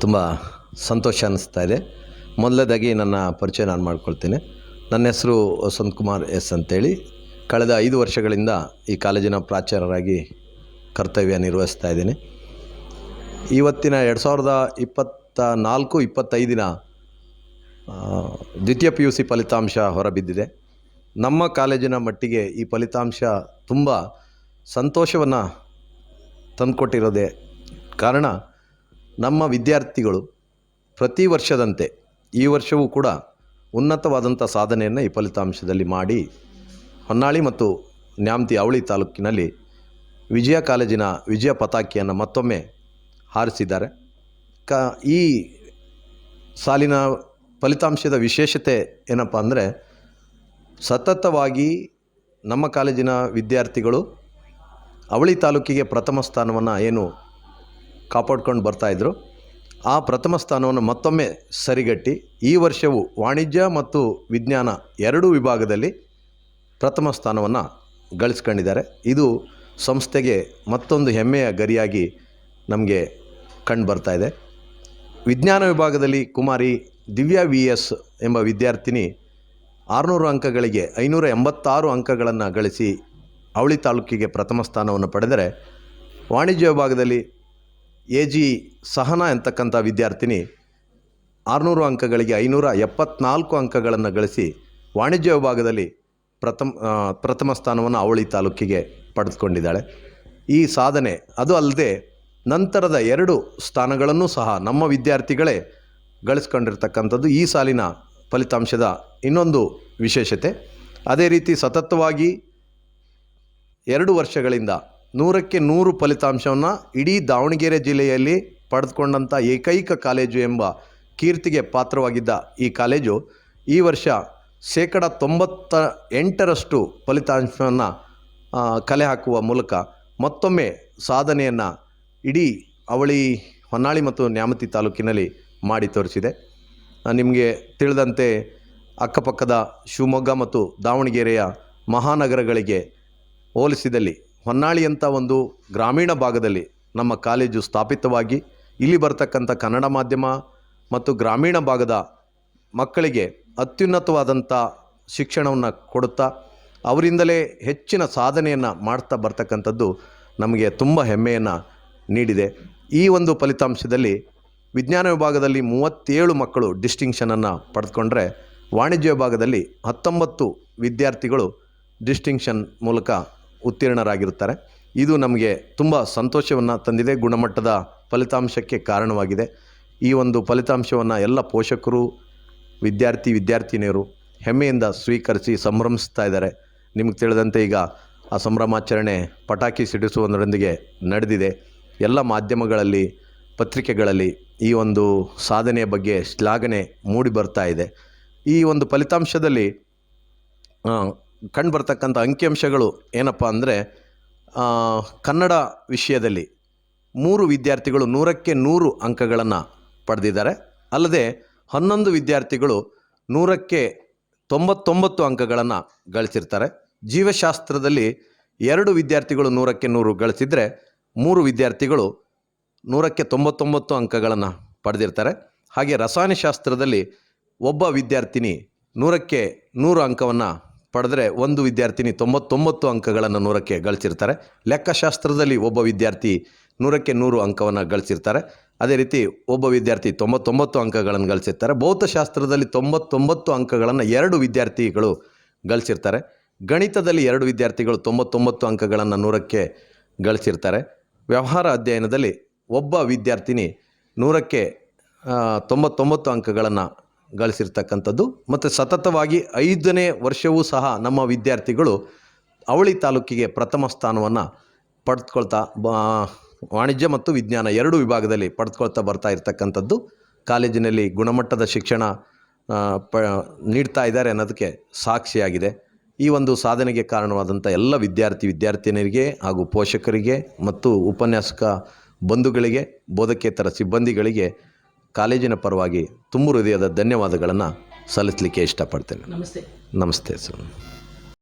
ತುಂಬ ಸಂತೋಷ ಅನ್ನಿಸ್ತಾ ಇದೆ. ಮೊದಲನೇದಾಗಿ ನನ್ನ ಪರಿಚಯ ನಾನು ಮಾಡ್ಕೊಳ್ತೇನೆ. ನನ್ನ ಹೆಸರು ವಸಂತ್ ಕುಮಾರ್ ಎಸ್ ಅಂತೇಳಿ. ಕಳೆದ ಐದು ವರ್ಷಗಳಿಂದ ಈ ಕಾಲೇಜಿನ ಪ್ರಾಚಾರ್ಯರಾಗಿ ಕರ್ತವ್ಯ ನಿರ್ವಹಿಸ್ತಾ ಇದ್ದೀನಿ. ಇವತ್ತಿನ ಎರಡು ಸಾವಿರದ ಇಪ್ಪತ್ತ ನಾಲ್ಕು, ಇಪ್ಪತ್ತೈದಿನ ದ್ವಿತೀಯ ಪಿ ಯು ಸಿ ಫಲಿತಾಂಶ ಹೊರಬಿದ್ದಿದೆ. ನಮ್ಮ ಕಾಲೇಜಿನ ಮಟ್ಟಿಗೆ ಈ ಫಲಿತಾಂಶ ತುಂಬ ಸಂತೋಷವನ್ನು ತಂದುಕೊಟ್ಟಿರೋದೇ ಕಾರಣ ನಮ್ಮ ವಿದ್ಯಾರ್ಥಿಗಳು ಪ್ರತಿ ವರ್ಷದಂತೆ ಈ ವರ್ಷವೂ ಕೂಡ ಉನ್ನತವಾದಂಥ ಸಾಧನೆಯನ್ನು ಈ ಫಲಿತಾಂಶದಲ್ಲಿ ಮಾಡಿ ಹೊನ್ನಾಳಿ ಮತ್ತು ನ್ಯಾಮತಿ ಅವಳಿ ತಾಲೂಕಿನಲ್ಲಿ ವಿಜಯ ಕಾಲೇಜಿನ ವಿಜಯ ಪತಾಕಿಯನ್ನು ಮತ್ತೊಮ್ಮೆ ಹಾರಿಸಿದ್ದಾರೆ. ಕ, ಈ ಸಾಲಿನ ಫಲಿತಾಂಶದ ವಿಶೇಷತೆ ಏನಪ್ಪ ಅಂದರೆ ಸತತವಾಗಿ ನಮ್ಮ ಕಾಲೇಜಿನ ವಿದ್ಯಾರ್ಥಿಗಳು ಅವಳಿ ತಾಲೂಕಿಗೆ ಪ್ರಥಮ ಸ್ಥಾನವನ್ನು ಏನು ಕಾಪಾಡ್ಕೊಂಡು ಬರ್ತಾಯಿದ್ರು ಆ ಪ್ರಥಮ ಸ್ಥಾನವನ್ನು ಮತ್ತೊಮ್ಮೆ ಸರಿಗಟ್ಟಿ. ಈ ವರ್ಷವು ವಾಣಿಜ್ಯ ಮತ್ತು ವಿಜ್ಞಾನ ಎರಡೂ ವಿಭಾಗದಲ್ಲಿ ಪ್ರಥಮ ಸ್ಥಾನವನ್ನು ಗಳಿಸ್ಕೊಂಡಿದ್ದಾರೆ. ಇದು ಸಂಸ್ಥೆಗೆ ಮತ್ತೊಂದು ಹೆಮ್ಮೆಯ ಗರಿಯಾಗಿ ನಮಗೆ ಕಂಡು ಬರ್ತಾ ಇದೆ. ವಿಜ್ಞಾನ ವಿಭಾಗದಲ್ಲಿ ಕುಮಾರಿ ದಿವ್ಯಾ ವಿ ಎಸ್ ಎಂಬ ವಿದ್ಯಾರ್ಥಿನಿ ಆರುನೂರು ಅಂಕಗಳಿಗೆ ಐನೂರ ಎಂಬತ್ತಾರು ಅಂಕಗಳನ್ನು ಗಳಿಸಿ ಅವಳಿ ತಾಲೂಕಿಗೆ ಪ್ರಥಮ ಸ್ಥಾನವನ್ನು ಪಡೆದರೆ ವಾಣಿಜ್ಯ ವಿಭಾಗದಲ್ಲಿ ಎ ಜಿ ಸಹನಾ ಎಂತಕ್ಕಂಥ ವಿದ್ಯಾರ್ಥಿನಿ ಆರುನೂರು ಅಂಕಗಳಿಗೆ ಐನೂರ ಎಪ್ಪತ್ನಾಲ್ಕು ಅಂಕಗಳನ್ನು ಗಳಿಸಿ ವಾಣಿಜ್ಯ ವಿಭಾಗದಲ್ಲಿ ಪ್ರಥಮ ಪ್ರಥಮ ಸ್ಥಾನವನ್ನು ಅವಳಿ ತಾಲೂಕಿಗೆ ಪಡೆದುಕೊಂಡಿದ್ದಾಳೆ. ಈ ಸಾಧನೆ ಅದು ಅಲ್ಲದೆ ನಂತರದ ಎರಡು ಸ್ಥಾನಗಳನ್ನು ಸಹ ನಮ್ಮ ವಿದ್ಯಾರ್ಥಿಗಳೇ ಗಳಿಸ್ಕೊಂಡಿರ್ತಕ್ಕಂಥದ್ದು ಈ ಸಾಲಿನ ಫಲಿತಾಂಶದ ಇನ್ನೊಂದು ವಿಶೇಷತೆ. ಅದೇ ರೀತಿ ಸತತವಾಗಿ ಎರಡು ವರ್ಷಗಳಿಂದ ನೂರಕ್ಕೆ ನೂರು ಫಲಿತಾಂಶವನ್ನು ಇಡೀ ದಾವಣಗೆರೆ ಜಿಲ್ಲೆಯಲ್ಲಿ ಪಡೆದುಕೊಂಡಂಥ ಏಕೈಕ ಕಾಲೇಜು ಎಂಬ ಕೀರ್ತಿಗೆ ಪಾತ್ರವಾಗಿದ್ದ ಈ ಕಾಲೇಜು ಈ ವರ್ಷ ಶೇಕಡ ತೊಂಬತ್ತ ಎಂಟರಷ್ಟು ಫಲಿತಾಂಶವನ್ನು ಕಲೆ ಹಾಕುವ ಮೂಲಕ ಮತ್ತೊಮ್ಮೆ ಸಾಧನೆಯನ್ನು ಇಡೀ ಅವಳಿ ಹೊನ್ನಾಳಿ ಮತ್ತು ನ್ಯಾಮತಿ ತಾಲೂಕಿನಲ್ಲಿ ಮಾಡಿ ತೋರಿಸಿದೆ. ನಿಮಗೆ ತಿಳಿದಂತೆ ಅಕ್ಕಪಕ್ಕದ ಶಿವಮೊಗ್ಗ ಮತ್ತು ದಾವಣಗೆರೆಯ ಮಹಾನಗರಗಳಿಗೆ ಹೋಲಿಸಿದಲ್ಲಿ ಹೊನ್ನಾಳಿಯಂಥ ಒಂದು ಗ್ರಾಮೀಣ ಭಾಗದಲ್ಲಿ ನಮ್ಮ ಕಾಲೇಜು ಸ್ಥಾಪಿತವಾಗಿ ಇಲ್ಲಿ ಬರ್ತಕ್ಕಂಥ ಕನ್ನಡ ಮಾಧ್ಯಮ ಮತ್ತು ಗ್ರಾಮೀಣ ಭಾಗದ ಮಕ್ಕಳಿಗೆ ಅತ್ಯುನ್ನತವಾದಂಥ ಶಿಕ್ಷಣವನ್ನು ಕೊಡುತ್ತಾ ಅವರಿಂದಲೇ ಹೆಚ್ಚಿನ ಸಾಧನೆಯನ್ನು ಮಾಡ್ತಾ ಬರ್ತಕ್ಕಂಥದ್ದು ನಮಗೆ ತುಂಬ ಹೆಮ್ಮೆಯನ್ನು ನೀಡಿದೆ. ಈ ಒಂದು ಫಲಿತಾಂಶದಲ್ಲಿ ವಿಜ್ಞಾನ ವಿಭಾಗದಲ್ಲಿ ಮೂವತ್ತೇಳು ಮಕ್ಕಳು ಡಿಸ್ಟಿಂಕ್ಷನನ್ನು ಪಡೆದುಕೊಂಡ್ರೆ ವಾಣಿಜ್ಯ ವಿಭಾಗದಲ್ಲಿ ಹತ್ತೊಂಬತ್ತು ವಿದ್ಯಾರ್ಥಿಗಳು ಡಿಸ್ಟಿಂಕ್ಷನ್ ಮೂಲಕ ಉತ್ತೀರ್ಣರಾಗಿರುತ್ತಾರೆ. ಇದು ನಮಗೆ ತುಂಬ ಸಂತೋಷವನ್ನು ತಂದಿದೆ. ಗುಣಮಟ್ಟದ ಫಲಿತಾಂಶಕ್ಕೆ ಕಾರಣವಾಗಿದೆ. ಈ ಒಂದು ಫಲಿತಾಂಶವನ್ನು ಎಲ್ಲ ಪೋಷಕರು, ವಿದ್ಯಾರ್ಥಿ, ವಿದ್ಯಾರ್ಥಿನಿಯರು ಹೆಮ್ಮೆಯಿಂದ ಸ್ವೀಕರಿಸಿ ಸಂಭ್ರಮಿಸ್ತಾ ಇದ್ದಾರೆ. ನಿಮಗೆ ತಿಳಿದಂತೆ ಈಗ ಆ ಸಂಭ್ರಮಾಚರಣೆ ಪಟಾಕಿ ಸಿಡಿಸುವುದರೊಂದಿಗೆ ನಡೆದಿದೆ. ಎಲ್ಲ ಮಾಧ್ಯಮಗಳಲ್ಲಿ, ಪತ್ರಿಕೆಗಳಲ್ಲಿ ಈ ಒಂದು ಸಾಧನೆಯ ಬಗ್ಗೆ ಶ್ಲಾಘನೆ ಮೂಡಿ ಬರ್ತಾ ಇದೆ. ಈ ಒಂದು ಫಲಿತಾಂಶದಲ್ಲಿ ಕಂಡು ಬರ್ತಕ್ಕಂಥ ಅಂಕಿಅಂಶಗಳು ಏನಪ್ಪ ಅಂದರೆ ಕನ್ನಡ ವಿಷಯದಲ್ಲಿ ಮೂರು ವಿದ್ಯಾರ್ಥಿಗಳು ನೂರಕ್ಕೆ ನೂರು ಅಂಕಗಳನ್ನು ಪಡೆದಿದ್ದಾರೆ. ಅಲ್ಲದೆ ಹನ್ನೊಂದು ವಿದ್ಯಾರ್ಥಿಗಳು ನೂರಕ್ಕೆ ತೊಂಬತ್ತೊಂಬತ್ತು ಅಂಕಗಳನ್ನು ಗಳಿಸಿರ್ತಾರೆ. ಜೀವಶಾಸ್ತ್ರದಲ್ಲಿ ಎರಡು ವಿದ್ಯಾರ್ಥಿಗಳು ನೂರಕ್ಕೆ ನೂರು ಗಳಿಸಿದರೆ, ಮೂರು ವಿದ್ಯಾರ್ಥಿಗಳು ನೂರಕ್ಕೆ ತೊಂಬತ್ತೊಂಬತ್ತು ಅಂಕಗಳನ್ನು ಪಡೆದಿರ್ತಾರೆ. ಹಾಗೆ ರಸಾಯನಶಾಸ್ತ್ರದಲ್ಲಿ ಒಬ್ಬ ವಿದ್ಯಾರ್ಥಿನಿ ನೂರಕ್ಕೆ ನೂರು ಅಂಕವನ್ನು ಪಡೆದರೆ ಒಂದು ವಿದ್ಯಾರ್ಥಿನಿ ತೊಂಬತ್ತೊಂಬತ್ತು ಅಂಕಗಳನ್ನು ನೂರಕ್ಕೆ ಗಳಿಸಿರ್ತಾರೆ. ಲೆಕ್ಕಶಾಸ್ತ್ರದಲ್ಲಿ ಒಬ್ಬ ವಿದ್ಯಾರ್ಥಿ ನೂರಕ್ಕೆ ನೂರು ಅಂಕವನ್ನು ಗಳಿಸಿರ್ತಾರೆ. ಅದೇ ರೀತಿ ಒಬ್ಬ ವಿದ್ಯಾರ್ಥಿ ತೊಂಬತ್ತೊಂಬತ್ತು ಅಂಕಗಳನ್ನು ಗಳಿಸಿರ್ತಾರೆ. ಭೌತಶಾಸ್ತ್ರದಲ್ಲಿ ತೊಂಬತ್ತೊಂಬತ್ತು ಅಂಕಗಳನ್ನು ಎರಡು ವಿದ್ಯಾರ್ಥಿಗಳು ಗಳಿಸಿರ್ತಾರೆ. ಗಣಿತದಲ್ಲಿ ಎರಡು ವಿದ್ಯಾರ್ಥಿಗಳು ತೊಂಬತ್ತೊಂಬತ್ತು ಅಂಕಗಳನ್ನು ನೂರಕ್ಕೆ ಗಳಿಸಿರ್ತಾರೆ. ವ್ಯವಹಾರ ಅಧ್ಯಯನದಲ್ಲಿ ಒಬ್ಬ ವಿದ್ಯಾರ್ಥಿನಿ ನೂರಕ್ಕೆ ತೊಂಬತ್ತೊಂಬತ್ತು ಅಂಕಗಳನ್ನು ಗಳಿಸಿರ್ತಕ್ಕಂಥದ್ದು. ಮತ್ತು ಸತತವಾಗಿ ಐದನೇ ವರ್ಷವೂ ಸಹ ನಮ್ಮ ವಿದ್ಯಾರ್ಥಿಗಳು ಅವಳಿ ತಾಲೂಕಿಗೆ ಪ್ರಥಮ ಸ್ಥಾನವನ್ನು ಪಡೆದುಕೊಳ್ತಾ, ಬ, ವಾಣಿಜ್ಯ ಮತ್ತು ವಿಜ್ಞಾನ ಎರಡು ವಿಭಾಗದಲ್ಲಿ ಪಡೆದುಕೊಳ್ತಾ ಬರ್ತಾ ಇರ್ತಕ್ಕಂಥದ್ದು. ಕಾಲೇಜಿನಲ್ಲಿ ಗುಣಮಟ್ಟದ ಶಿಕ್ಷಣ ಪ, ನೀಡ್ತಾ ಇದ್ದಾರೆ ಅನ್ನೋದಕ್ಕೆ ಸಾಕ್ಷಿಯಾಗಿದೆ. ಈ ಒಂದು ಸಾಧನೆಗೆ ಕಾರಣವಾದಂಥ ಎಲ್ಲ ವಿದ್ಯಾರ್ಥಿ ವಿದ್ಯಾರ್ಥಿನಿಯರಿಗೆ ಹಾಗೂ ಪೋಷಕರಿಗೆ ಮತ್ತು ಉಪನ್ಯಾಸಕ ಬಂಧುಗಳಿಗೆ, ಬೋಧಕೇತರ ಸಿಬ್ಬಂದಿಗಳಿಗೆ ಕಾಲೇಜಿನ ಪರವಾಗಿ ತುಂಬು ಹೃದಯದ ಧನ್ಯವಾದಗಳನ್ನು ಸಲ್ಲಿಸಲಿಕ್ಕೆ ಇಷ್ಟಪಡ್ತೇನೆ. ನಮಸ್ತೆ. ನಮಸ್ತೆ ಸರ್.